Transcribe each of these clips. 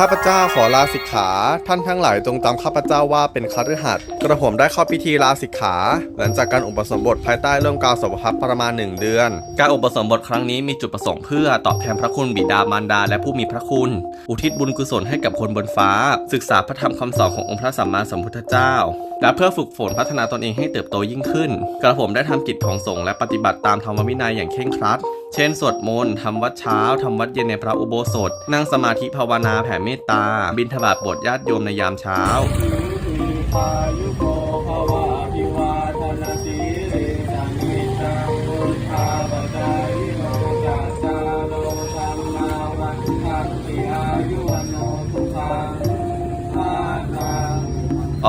ข้าพเจ้าขอลาสิกขา ท่านทั้งหลายจงจำข้าพเจ้าว่าเป็นคฤหัสถ์กระผมได้เข้าพิธีลาสิกขา หลังจากการอุปสมบทภายใต้ร่มกาสาวพัฒประมาณหนึ่งเดือน การอุปสมบทครั้งนี้มีจุดประสงค์เพื่อตอบแทนพระคุณบิดามารดาและผู้มีพระคุณ อุทิศบุญกุศลให้กับคนบนฟ้า ศึกษาพระธรรมคำสอนขององค์พระสัมมาสัมพุทธเจ้า และเพื่อฝึกฝนพัฒนาตนเองให้เติบโตยิ่งขึ้น กระผมได้ทำกิจของสงฆ์และปฏิบัติตามธรรมวินัยอย่างเคร่งครัด เช่น สวดมนต์ทำวัดเช้าทำวัดเย็นในพระอุโบสถ นั่งสมาธิภาวนาแผ่เมตตา บิณฑบาตบทญาติโยมในยามเช้า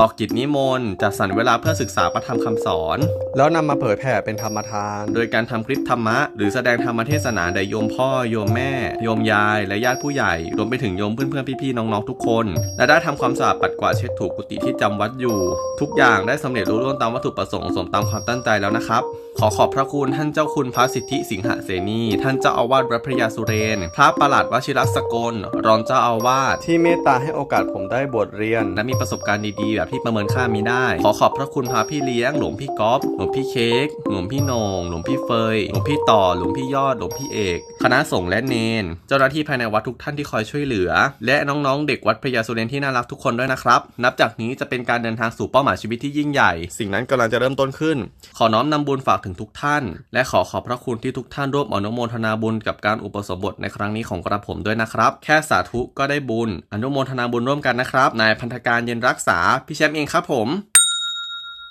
ออกกิจนิมนต์จัดสรรเวลาเพื่อศึกษาพระธรรมคำสอน แล้วนำมาเผยแผ่เป็นธรรมทาน โดยการทำคลิปธรรมะ หรือแสดงธรรมเทศนาแด่โยมพ่อโยมแม่ โยมยาย และญาติผู้ใหญ่ รวมไปถึงโยมเพื่อนๆพี่ๆน้องๆทุกคน และได้ทำความสะอาดปัดกวาดเช็ดถูกุฏิที่จำวัดอยู่ ทุกอย่างได้สำเร็จรุ่ร่วงตามวัตถุประสงค์สมตามความตั้งใจแล้วนะครับขอขอบพระคุณท่านเจ้าคุณพระสิทธิสิงหเสนีท่านเจ้าอาวาสวัดพระยาสุเรน พระประหลัดวชิรสกลรองเจ้าอาวาสที่เมตตาให้โอกาสผมได้บวชเรียน และมีประสบการณ์ดีๆแบบที่ประเมินค่ามีได้ ขอขอบพระคุณพระพี่เลี้ยง หลวงพี่ก๊อฟหลวงพี่เค้กหลวงพี่นงหลวงพี่เฟยหลวงพี่ต่อหลวงพี่ยอดหลวงพี่เอก คณะสงฆ์และเนน เจ้าหน้าที่ภายในวัดทุกท่านที่คอยช่วยเหลือ และน้องๆ เด็กวัดพระยาสุเรนที่น่ารักทุกคนด้วยนะครับ นับจากนี้จะเป็นการเดินทางสู่เป้าหมายชีวิตที่ยิ่งใหญ่ สิ่งนั้นกำลังจะเริ่มต้นขึ้น ขอน้อมนำบุญฝากถึงทุกท่าน และขอขอบพระคุณที่ทุกท่านร่วมอนุโมทนาบุญกับการอุปสมบทในครั้งนี้ของกระผมด้วยนะครับ แค่สาธุก็ได้บุญ อนุโมทนาบุญร่วมกันนะครับ นายพันธการเย็นรักษาพี่แชมป์เองครับผม